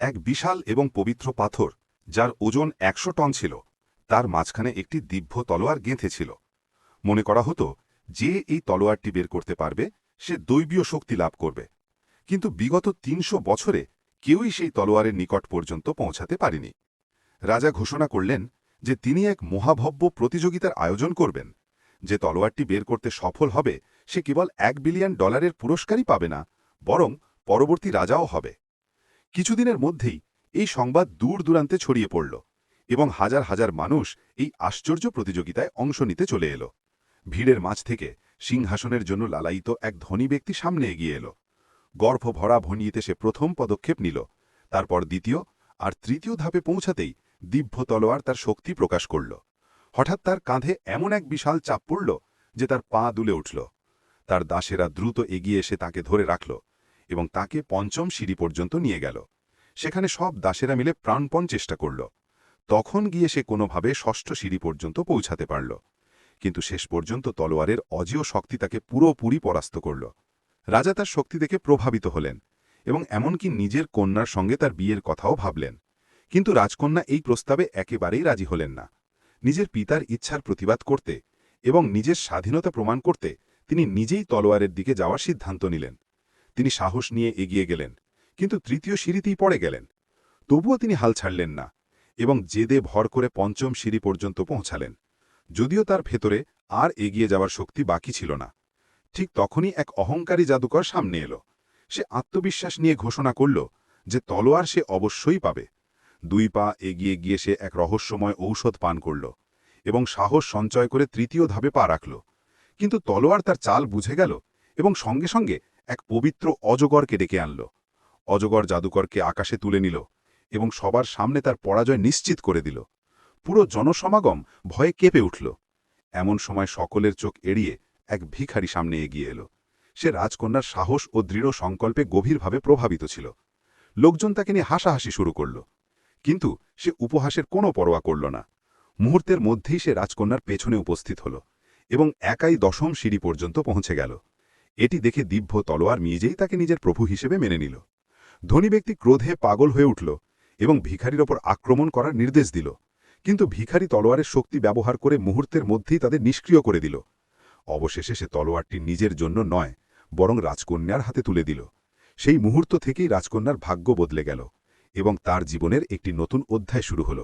এক বিশাল এবং পবিত্র পাথর, যার ওজন একশো টন ছিল। তার মাঝখানে একটি দিব্য তলোয়ার গেঁথেছিল মনে করা হতো যে এই তলোয়ারটি বের করতে পারবে, সে দৈবীয় শক্তি লাভ করবে। কিন্তু বিগত তিনশো বছরে কেউই সেই তলোয়ারের নিকট পর্যন্ত পৌঁছাতে পারেনি। রাজা ঘোষণা করলেন যে তিনি এক মহাভব্য প্রতিযোগিতার আয়োজন করবেন। যে তলোয়ারটি বের করতে সফল হবে, সে কেবল এক বিলিয়ন ডলারের পুরস্কারই পাবে না, বরং পরবর্তী রাজাও হবে। কিছুদিনের মধ্যেই এই সংবাদ দূর দূরান্তে ছড়িয়ে পড়ল এবং হাজার হাজার মানুষ এই আশ্চর্য প্রতিযোগিতায় অংশ নিতে চলে এলো। ভিড়ের মাঝ থেকে সিংহাসনের জন্য লালায়িত এক ধনী ব্যক্তি সামনে এগিয়ে এলো। গর্ভ ভরা ভনিয়েতে সে প্রথম পদক্ষেপ নিল, তারপর দ্বিতীয় আর তৃতীয় ধাপে পৌঁছাতেই দিব্য তলোয়ার তার শক্তি প্রকাশ করল। হঠাৎ তার কাঁধে এমন এক বিশাল চাপ পড়ল যে তার পা দুলে উঠল। তার দাসেরা দ্রুত এগিয়ে এসে তাকে ধরে রাখল এবং তাকে পঞ্চম সিঁড়ি পর্যন্ত নিয়ে গেল। সেখানে সব দাসেরা মিলে প্রাণপণ চেষ্টা করল। তখন গিয়ে সে কোনোভাবে ষষ্ঠ সিঁড়ি পর্যন্ত পৌঁছাতে পারল। কিন্তু শেষ পর্যন্ত তলোয়ারের অজেয় শক্তি তাকে পুরোপুরি পরাস্ত করল। রাজা তার শক্তি দেখে প্রভাবিত হলেন এবং এমনকি নিজের কন্যার সঙ্গে তার বিয়ের কথাও ভাবলেন। কিন্তু রাজকন্যা এই প্রস্তাবে একেবারেই রাজি হলেন না। নিজের পিতার ইচ্ছার প্রতিবাদ করতে এবং নিজের স্বাধীনতা প্রমাণ করতে তিনি নিজেই তলোয়ারের দিকে যাওয়ার সিদ্ধান্ত নিলেন। তিনি সাহস নিয়ে এগিয়ে গেলেন, কিন্তু তৃতীয় সিঁড়িতেই পড়ে গেলেন। তবুও তিনি হাল ছাড়লেন না এবং জেদে ভর করে পঞ্চম সিঁড়ি পর্যন্ত পৌঁছালেন। যদিও তার ভেতরে আর এগিয়ে যাওয়ার শক্তি বাকি ছিল না। ঠিক তখনই এক অহংকারী জাদুকর সামনে এলো। সে আত্মবিশ্বাস নিয়ে ঘোষণা করল যে তলোয়ার সে অবশ্যই পাবে। দুই পা এগিয়ে গিয়ে সে এক রহস্যময় ঔষধ পান করল এবং সাহস সঞ্চয় করে তৃতীয় ধাপে পা রাখল। কিন্তু তলোয়ার তার চাল বুঝে গেল এবং সঙ্গে সঙ্গে এক পবিত্র অজগরকে ডেকে আনল। অজগর জাদুকরকে আকাশে তুলে নিল এবং সবার সামনে তার পরাজয় নিশ্চিত করে দিল। পুরো জনসমাগম ভয়ে কেঁপে উঠল। এমন সময় সকলের চোখ এড়িয়ে এক ভিখারি সামনে এগিয়ে এলো। সে রাজকন্যার সাহস ও দৃঢ় সংকল্পে গভীরভাবে প্রভাবিত ছিল। লোকজন তাকে নিয়ে হাসাহাসি শুরু করল। কিন্তু সে উপহাসের কোনো পরোয়া করল না। মুহূর্তের মধ্যেই সে রাজকন্যার পেছনে উপস্থিত হল এবং একাই দশম সিঁড়ি পর্যন্ত পৌঁছে গেল। এটি দেখে দিব্য তলোয়ার নিজেই তাকে নিজের প্রভু হিসেবে মেনে নিল। ধনী ব্যক্তি ক্রোধে পাগল হয়ে উঠল এবং ভিখারির ওপর আক্রমণ করার নির্দেশ দিল। কিন্তু ভিখারি তলোয়ারের শক্তি ব্যবহার করে মুহূর্তের মধ্যেই তাদের নিষ্ক্রিয় করে দিল। অবশেষে সে তলোয়ারটি নিজের জন্য নয়, বরং রাজকন্যার হাতে তুলে দিল। সেই মুহূর্ত থেকেই রাজকন্যার ভাগ্য বদলে গেল এবং তার জীবনের একটি নতুন অধ্যায় শুরু হল।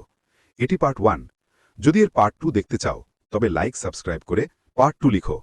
এটি পার্ট ওয়ান। যদি এর পার্ট টু দেখতে চাও, তবে লাইক, সাবস্ক্রাইব করে পার্ট টু লিখো।